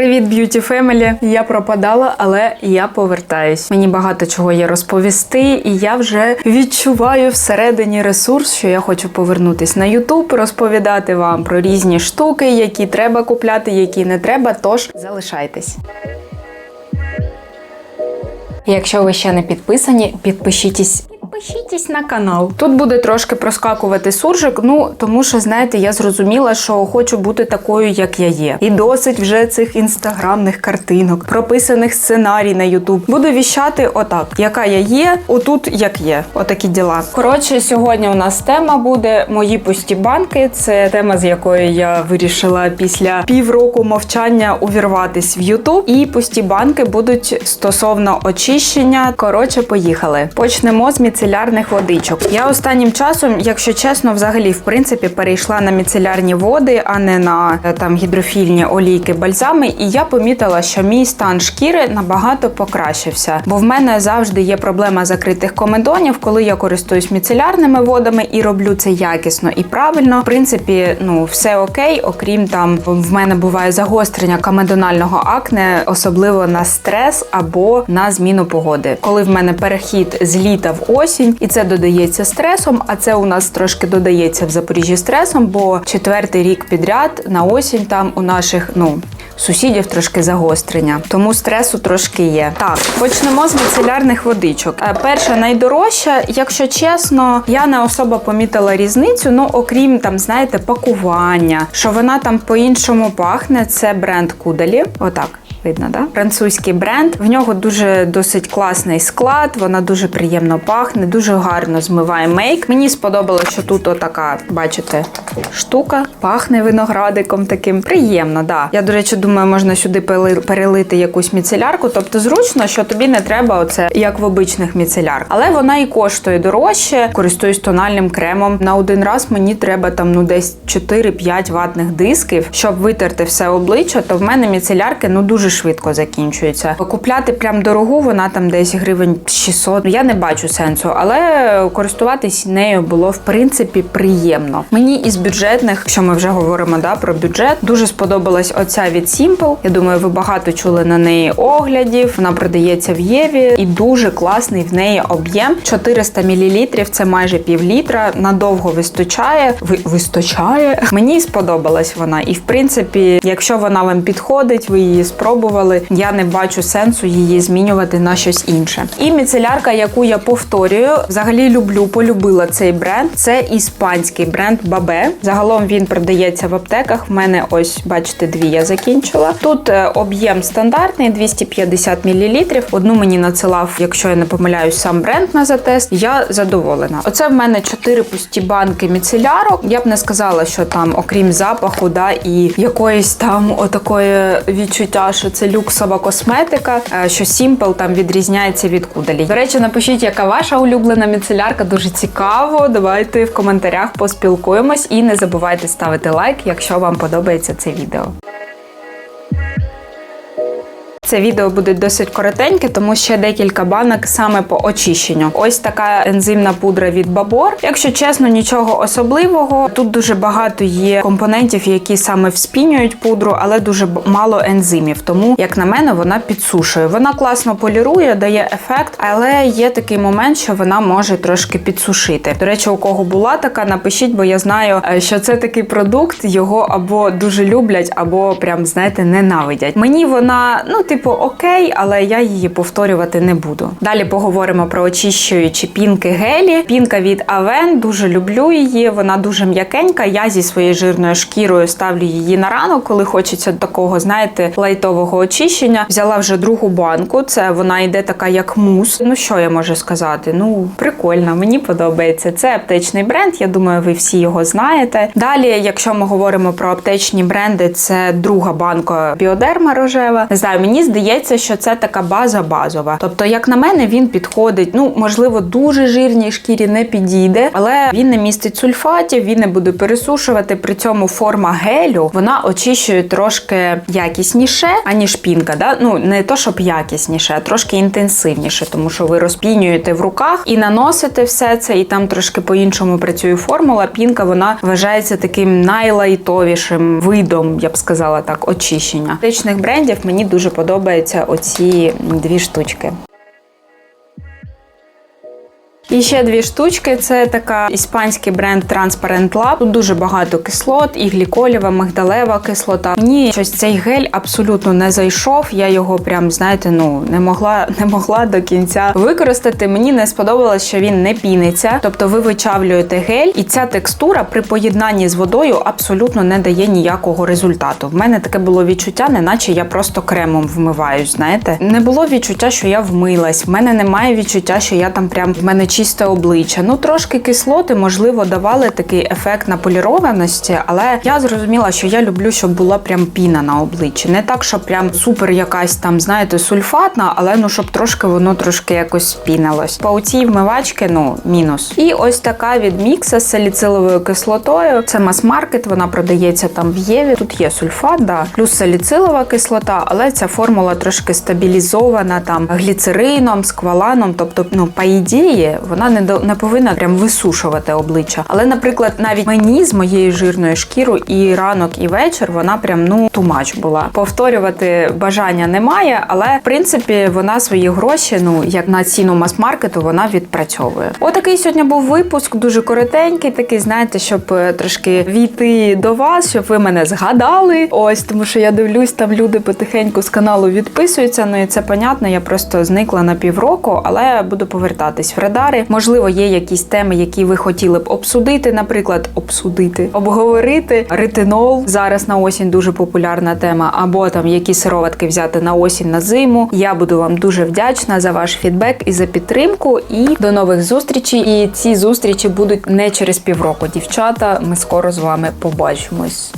Привіт, б'юті Фемелі. Я пропадала, але я повертаюсь. Мені багато чого є розповісти, і я вже відчуваю всередині ресурс, що я хочу повернутись на Ютуб, розповідати вам про різні штуки, які треба купляти, які не треба. Тож залишайтесь. Якщо ви ще не підписані, підпишіться. Підпишіться на канал. Тут буде трошки проскакувати суржик. Ну тому що знаєте, я зрозуміла, що хочу бути такою, як я є. І досить вже цих інстаграмних картинок, прописаних сценарій на Ютуб. Буду віщати отак, яка я є, отут як є. Отакі діла. Коротше, сьогодні у нас тема буде мої пусті банки. Це тема, з якої я вирішила після півроку мовчання увірватись в Ютуб. І пусті банки будуть стосовно очищення. Коротше, поїхали. Почнемо з міцелярних водичок. Я останнім часом, якщо чесно, взагалі в принципі перейшла на міцелярні води, а не на е, там гідрофільні олійки, бальзами. І я помітила, що мій стан шкіри набагато покращився, бо в мене завжди є проблема закритих комедонів, коли я користуюсь міцелярними водами і роблю це якісно і правильно. В принципі, ну все окей, окрім там в мене буває загострення комедонального акне, особливо на стрес або на зміну погоди. Коли в мене перехід з літа в осінь, і це додається стресом. А це у нас трошки додається в Запоріжжі стресом, бо четвертий рік підряд на осінь там у наших ну. Сусідів трошки загострення, тому стресу трошки є. Так, почнемо з міцелярних водичок. Е, Перша найдорожча, якщо чесно, я не особо помітила різницю. Ну, окрім там, знаєте, пакування, що вона там по-іншому пахне. Це бренд Кудалі. Отак. Видно, да? Французький бренд. В нього дуже досить класний склад, вона дуже приємно пахне, дуже гарно змиває мейк. Мені сподобалося, що тут отака, бачите, штука, пахне виноградиком таким. Приємно, да. Я, до речі, думаю, можна сюди перелити якусь міцелярку. Тобто зручно, що тобі не треба оце, як в обичних міцелярках. Але вона і коштує дорожче. Користуюсь тональним кремом. На один раз мені треба там ну десь 4-5 ватних дисків, щоб витерти все обличчя, то в мене міцелярки ну дуже швидко закінчуються. Купляти прям дорогу, вона там десь гривень 600. Я не бачу сенсу, але користуватись нею було в принципі приємно. Мені із бюджетних, що ми вже говоримо да, про бюджет, дуже сподобалась оця від Simple. Я думаю, ви багато чули на неї оглядів. Вона продається в Єві і дуже класний в неї об'єм. 400 мл, це майже пів літра. Надовго вистачає. Ви вистачає. Мені сподобалась вона. І в принципі, якщо вона вам підходить, ви її спробували. Я не бачу сенсу її змінювати на щось інше. І міцелярка, яку я повторюю, взагалі люблю, полюбила цей бренд. Це іспанський бренд Бабе. Загалом він продається в аптеках. В мене ось, бачите, дві я закінчила. Тут е, об'єм стандартний 250 мл. Одну мені надсилав, якщо я не помиляюсь, сам бренд на затест. Я задоволена. Оце в мене чотири пусті банки міцелярок. Я б не сказала, що там, окрім запаху, да і якоїсь там отакої відчуття, що це люксова косметика, е, що Сімпл там відрізняється від кудалі. До речі, напишіть, яка ваша улюблена міцелярка. Дуже цікаво. Давайте в коментарях поспілкуємось і не забувайте ставити лайк, якщо вам подобається це відео. Це відео буде досить коротеньке, тому ще декілька банок саме по очищенню. Ось така ензимна пудра від Бабор. Якщо чесно, нічого особливого. Тут дуже багато є компонентів, які саме вспінюють пудру, але дуже мало ензимів. Тому, як на мене, вона підсушує. Вона класно полірує, дає ефект, але є такий момент, що вона може трошки підсушити. До речі, у кого була така, напишіть, бо я знаю, е, що це такий продукт, його або дуже люблять, або прям знаєте ненавидять. Мені вона, ну типу, окей, але я її повторювати не буду. Далі поговоримо про очищуючі пінки гелі. Пінка від Avon, дуже люблю її. Вона дуже м'якенька. Я зі своєю жирною шкірою ставлю її на ранок, коли хочеться такого, знаєте, лайтового очищення. Взяла вже другу банку. Це вона йде така, як мус. Ну що я можу сказати? Ну прикольно, мені подобається. Це аптечний бренд. Я думаю, ви всі його знаєте. Далі, якщо ми говоримо про аптечні бренди, це друга банка біодерма рожева. Не знаю, мені здається, що це така база базова. Тобто, як на мене, він підходить. Ну, можливо, дуже жирній шкірі не підійде, але він не містить сульфатів, він не буде пересушувати. При цьому форма гелю вона очищує трошки якісніше, аніж пінка. Да? Ну не то, щоб якісніше, а трошки інтенсивніше, тому що ви розпінюєте в руках і наносите все це, і там трошки по-іншому працює формула. Пінка вона вважається таким найлайтовішим видом, я б сказала так, очищення. Тичних брендів мені дуже подобаються оці дві штучки. І ще дві штучки. Це така іспанський бренд Transparent Lab. Тут дуже багато кислот, і гліколєва, мигдалева кислота. Мені щось цей гель абсолютно не зайшов. Я його прям, знаєте, ну не могла не могла до кінця використати. Мені не сподобалось, що він не піниться. Тобто ви вичавлюєте гель, і ця текстура при поєднанні з водою абсолютно не дає ніякого результату. В мене таке було відчуття, неначе я просто кремом вмиваюсь. Знаєте, не було відчуття, що я вмилась. В мене немає відчуття, що я там прям в мене чисте обличчя. Ну трошки кислоти, можливо, давали такий ефект наполірованості, але я зрозуміла, що я люблю, щоб була прям піна на обличчі. Не так, що прям супер якась там, знаєте, сульфатна, але ну щоб трошки воно трошки якось спінилось. По оцій вмивачки, ну мінус. І ось така від мікса з саліциловою кислотою. Це мас-маркет, вона продається там в Єві. Тут є сульфат, да, плюс саліцилова кислота, але ця формула трошки стабілізована там гліцерином, скваланом. Тобто, ну по ідеї, вона не до не повинна прям висушувати обличчя. Але, наприклад, навіть мені з моєю жирною шкірою і ранок, і вечір вона прям ну тумач була. Повторювати бажання немає, але в принципі вона свої гроші, ну як на ціну мас-маркету, вона відпрацьовує. Отакий сьогодні був випуск, дуже коротенький, такий, знаєте, щоб е, трошки війти до вас, щоб ви мене згадали. Ось тому, що я дивлюсь, там люди потихеньку з каналу відписуються. Ну і це понятно. Я просто зникла на півроку, але буду повертатись в радари. Можливо, є якісь теми, які ви хотіли б обсудити, наприклад, обсудити, обговорити. Ретинол зараз на осінь дуже популярна тема, або там які сироватки взяти на осінь на зиму. Я буду вам дуже вдячна за ваш фідбек і за підтримку. І до нових зустрічей. І ці зустрічі будуть не через півроку. Дівчата, ми скоро з вами побачимось.